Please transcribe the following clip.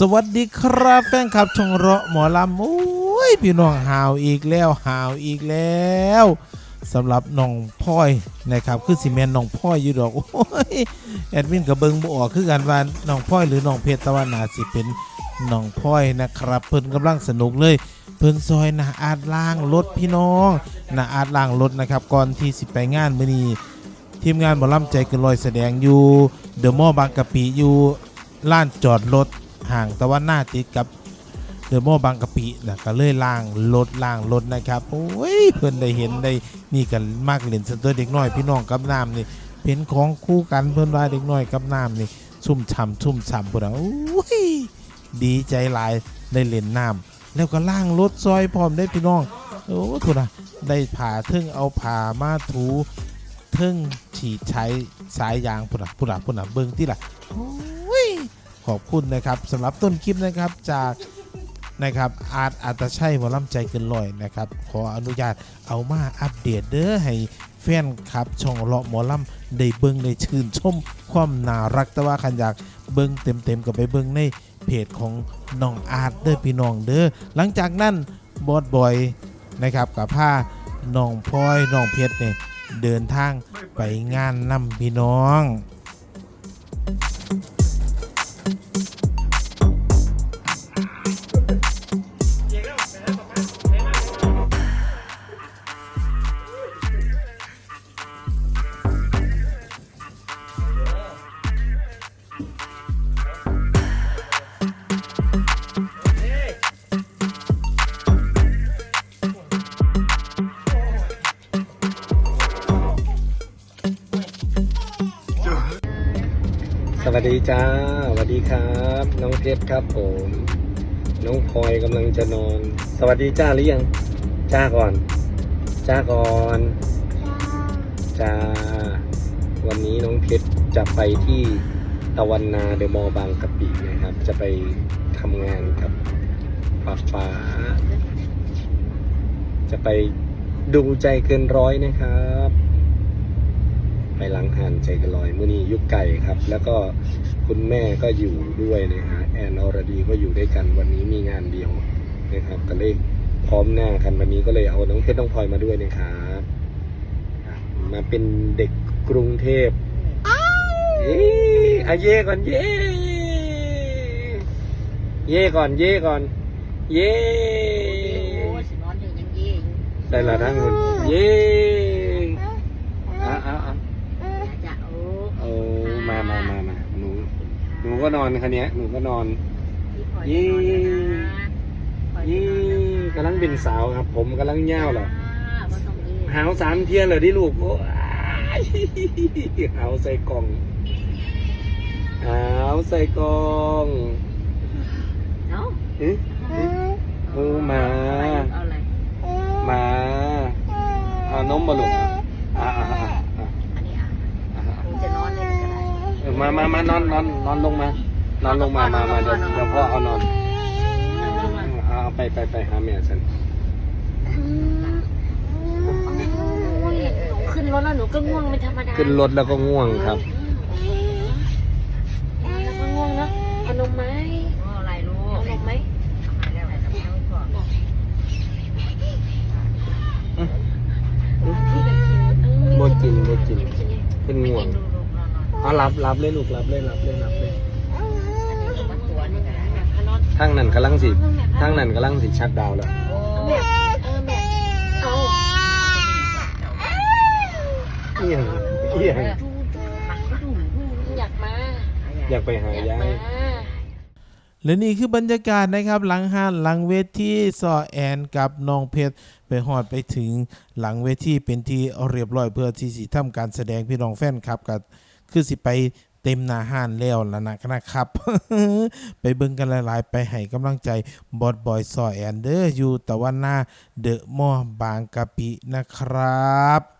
สวัสดีครับแฟนคลับชงเราะหมอลำโอ้ยพี่น้องหาวอีกแล้วหาวอีกแล้วสำหรับน้องพ่อยนะครับคือสิแมนน้องพ่อยอยู่ดอกโอ้ยแอดมินกับเบิงบ่ออกคือกันว่าน้องพ่อยหรือน้องเพชรตะวันนาสิเป็นน้องพ่อยนะครับ เพิ่นกำลังสนุกเลย เพิ่นซอยนาอาดล่างรถพี่น้องนาอาดล่างรถนะครับก่อนที่สิไปงานมื้อนี้ทีมงานหมอลำใจเกินลอยแสดงอยู่เดอะมอลล์บางกะปิอยู่ล้านจอดรถ ห่างตะวันหน้าติดกับเดอมบางกะปินะก็เลยล่างรถล่างรถนะครับ โอ้ยเพื่อนได้เห็นได้นี่กันมากเล่นสนตัวเด็กน้อยพี่น้องกับน้ำนี่เป็นของคู่กันเพื่อนว่าเด็กน้อยกับน้ำนี่ชุ่มฉ่ำชุ่มฉ่ำพวกเราโอ้ยดีใจหลายได้เล่นน้ำแล้วก็ล่างรถซอยพร้อมได้พี่น้องโอ้ทุนะได้ผ่าทึ่งเอาผ่ามาถูเพิ่งฉีดใช้สายยางพุ่นะพุ่นะพุ่นะเบิ้งที่ละโอ้ ขอบคุณนะครับสำหรับต้นคลิปนะครับจากนะครับอาร์ตอาตชัยหมอลำใจเกินลอยนะครับขออนุญาตเอามาอัปเดตเด้อให้แฟนครับช่องเลาะหมอลำได้เบิ้งได้ชื่นชมความน่ารักแต่ว่าคันอยากเบิ้งเต็มๆกับไปเบิ้งในเพจของน้องอาร์ตเด้อพี่น้องเด้อหลังจากนั้นบอสบอยนะครับกับผ้าน้องพลอยน้องเพชรเนี่ยเดินทางไปงานนำพี่น้อง สวัสดีจ้าสวัสดีครับ น้องเพชรครับผม น้องพลอยกำลังจะนอน สวัสดีจ้าหรือยัง จ้าก่อน จ้าก่อนจ้าวันนี้น้องเพชรจะไปที่ตะวันนาเดอะมอลล์บางกะปินะครับ จะไปทำงานกับป้าฟ้า จะไปดูใจเกินร้อยนะครับ ไปหลังหันใจกระลอยมื่อนี้ยุคไก่ครับ แล้วก็คุณแม่ก็อยู่ด้วยนะฮะแอนอรดีก็อยู่ด้วยกันวันนี้มีงานเดียวนะครับก็เลยพร้อมหน้ากันวันนี้ก็เลยเอาน้องเพชรน้องพลอยมาด้วยนะครับอะมาเป็นเด็กกรุงเทพเย้อะเย่ก่อนเย่เย่ก่อนเย่ก่อน เย่โอ้สินอนอยู่ยังยี่อยู่ได้ละทั้งคนเย่อะอะอะ จะโอ้ โอ้มามามามาหนู ห นูก็นอนคันนี้ยหนูก็นอนพี่พลอยยี่นอนอยู่นะพลอยยี่นอนแล้วกำลังเป็นสาวครับ ผมกำลังเง่าวเหรออ่าบ่ต้องเอ่ยหาวสามเทียนเหรอที่ลูกโอ้ยหาวใส่กล่องหาวใส่กล่องเนาะเอ๊ะเออมา เอาอะไรมาเอานมบอลูกอ่าอ่าอ่าอ่า อันนี้อะ อ่า คงจะนอนเลยก็ได้ เออ มามามานอนนอนนอนลงมา นอนลงมามามาเดี๋ยวเดี๋ยวพ่อเอานอนนั่งลงมาเอาไปไปไปหาแม่ฉันโอ้ยหนูขึ้นรถแล้วหนูก็ง่วงเป็นธรรมดาขึ้นรถแล้วก็ง่วงครับแล้วก็ง่วงเนาะเอานมไหมเอาอะไรลูกเอานมไหมเอาอะไรกับแม่ก่อนพี่จะกินเออบ่กินบ่กินไม่กินเลยเป็นง่วง เอารับรับเลยลูกรับเลยรับเลยรับเลยมันตัวนี่ก็ได้แม่พานอนทางนั้นกำลังสิทางนั้นกำลังสิชัดดาวแล้วเอียงเอียงอยากมาอยากไปหายายและนี่คือบรรยากาศนะครับ หลังห้านหลังเวทีซอแอนกับน้องเพชรไปหอดไปถึงหลังเวทีเป็นที่เรียบร้อยเพื่อที่สิทำการแสดงพี่น้องแฟนครับกับ คือสิไปเต็มนาห้านแล้วล่ะนะนะครับ ไปเบิ่งกันหลายๆ ไปให้กำลังใจบอดบอยซอแอนเดอร์อยู่ตะวันหน้าเดอะมอบางกะปินะครับ